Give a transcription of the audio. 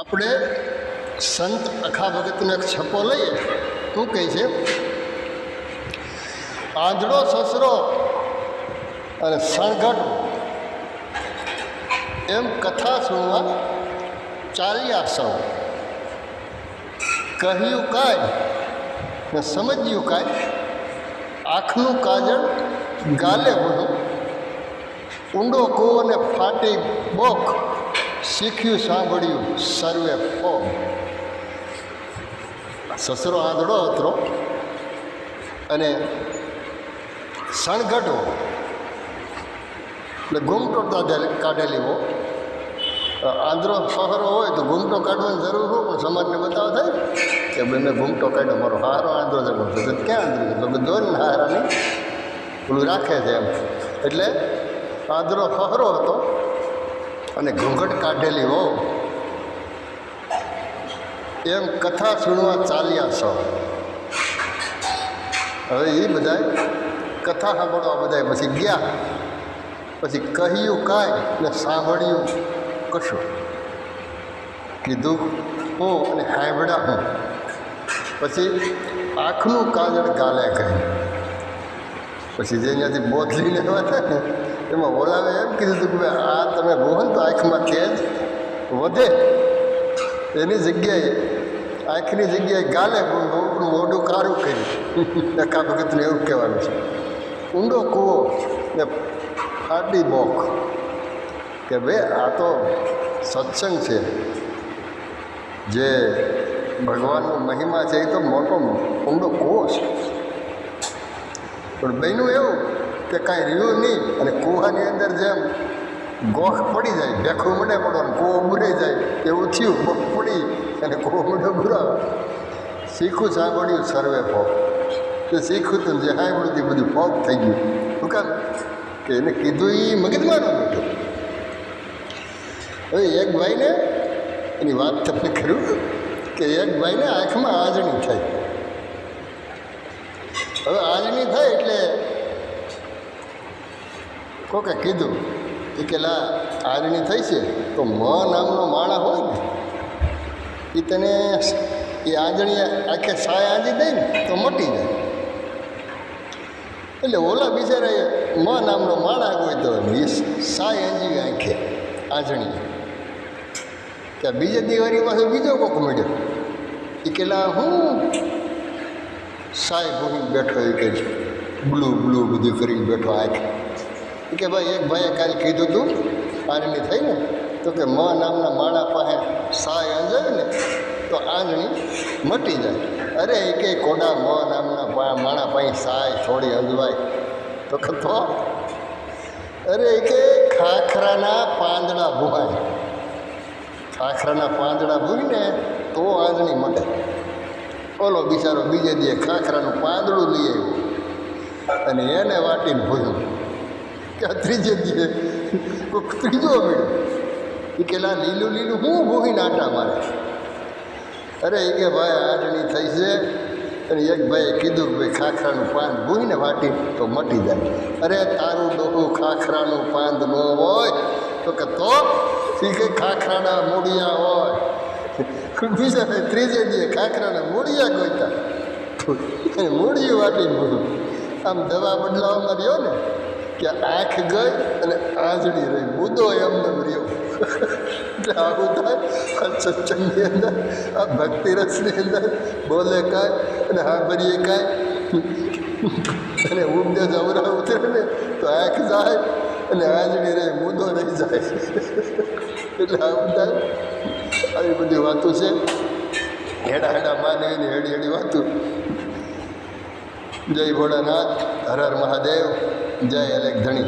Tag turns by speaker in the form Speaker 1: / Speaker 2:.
Speaker 1: આપણે સંત અખા ભગતનો છપો લઈએ. શું કહે છે? આંધળો સસરો અને સણઘટ. એમ કથા સુણવા ચાલ્યા સૌ. કહ્યું કાંઈ ને સમજ્યું કાંઈ. આંખનું કાજળ ગાલે બધું ઊંડો કૂવો અને ફાટી બોખ. શીખ્યું, સાંભળ્યું, સર્વે ફો. સસરો આંધળો હતો. અને સણઘટો. એટલે ઘૂમટો કાઢેલી હો. આંધળો સહરો હોય તો ઘૂમટો કાઢવાની જરૂર હોય પણ સમાજને બતાવ થાય કે ભાઈ મેં ઘૂમટો કાઢ્યો, મારો હારો આંધળો છે. ક્યાં આંધળી તો દોરીને હારાની પેલું રાખે છે એમ. એટલે આંધળો સહરો હતો. અને ઘૂંઘટ કાઢેલી હો એમ કથા સુણવા ચાલ્યા છો. હવે એ બધા કથા સાંભળવા બધા પછી ગયા. પછી કહ્યું કાંઈ ને સાંભળ્યું કશું. કીધું, હું અને હાંભળા હું. પછી આંખનું કાજળ ગાલે કહ્યું પછી જે ત્યાંથી બોધ લઈને આવ્યા ને એમાં ઓલાવે એમ કીધું હતું કે આ તમે રોહન, તો આંખમાં તેજ વધે. એની જગ્યાએ, આંખની જગ્યાએ ગાલે મોઢું કાળું કર્યું. ડકા ભગતને એવું કહેવાનું છે. ઊંડો કૂવો ને ફાટી બોક. કે ભાઈ, આ તો સત્સંગ છે. જે ભગવાનનો મહિમા છે, એ તો મોટો ઊંડો કૂવો છે. પણ બહેનું એવું કે કાંઈ રહ્યું નહીં. અને કૂવાની અંદર જેમ ગોખ પડી જાય ભેખું મને અને કૂવો બુરાઈ જાય, એવું થયું ગોખ પડી, અને કૂવો મને બુરાવે શીખું સાંભળ્યું, સર્વે ફોક તે શીખું તું જે સાંભળ્યું તે બધું ફોક થઈ ગયું. શું કામ? કે એને કીધું એ મગજમાં ન બેઠું હવે એક ભાઈને એની વાત તમને કર્યું કે એક ભાઈને આંખમાં આજણી થઈ. હવે આજણી થાય એટલે કોકે કીધું એ કે લા આરણી થઈ છે, તો મ નામનો માણા હોય ને એ તને એ આંજણી આખે સાય આંજી દે ને, તો મટી જાય. એટલે ઓલા બિચારાએ મ નામનો માણા હોય તો એ સાય આંજી આંખે આંજણી ત્યાં બીજે દિવાળી પાસે બીજો કોક મળ્યો. એ કેલા હું સાય ભૂમિ બેઠો એ કે બ્લુ બ્લુ બધું કરીને બેઠો આંખ. કે ભાઈ, એક ભાઈએ કાલે કીધું તું આંજણી થઈ ને, તો કે મ નામના માણા પાસે સાય અંજાય ને, તો આંજણી મટી જાય. અરે એ કે કોડા મ નામના માળા પાસે સાય છોડી અંજવાય. તો કે તો? અરે એ કે ખાખરાના પાંદડા ભૂવાય. ખાખરાના પાંદડા ભૂવીને તો આંજણી મટે. ઓલો બિચારો બીજે દીએ ખાખરાનું પાંદડું લઈ આવ્યું. અને એને વાટીને ભૂયું કે આ ત્રીજે દીએ કોઈક ત્રીજો મળ્યો એ કે લીલું લીલું, હું ભૂહીને આટા મારે. અરે એ કે ભાઈ, આટણી થઈ છે. અને એક ભાઈએ કીધું કે ભાઈ, ખાખરાનું પાન ભૂઈને વાટી તો મટી જાય. અરે તારું ડોહું ખાખરાનું પાંદ ન હોય તો કે તો કે ખાખરાના મૂળિયા હોય. બીજા ત્રીજે દીએ ખાખરાના મૂળિયા ગોતા મૂળિયું ભૂલું આમ દવા બદલાવવામાં રહ્યો ને કે આંખ ગઈ અને આંજળી રહી. મુદ્દો એમને રહ્યો. એટલે આવું થાય. આ સત્સંગની અંદર, આ ભક્તિ રસની અંદર બોલે કાંઈ અને સાંભળીએ કાંઈ. અને ઉપદેશ અવરા ઉતરે ને તો આંખ જાય અને આંજળી રહી, મુદ્દો રહી જાય. એટલે આવું થાય. આવી બધી વાતો છે. હેડા હેડા માનવીની હેડી હેડી વાતો. જય ભોળાનાથ, હર હર મહાદેવ. জয় লেখধনী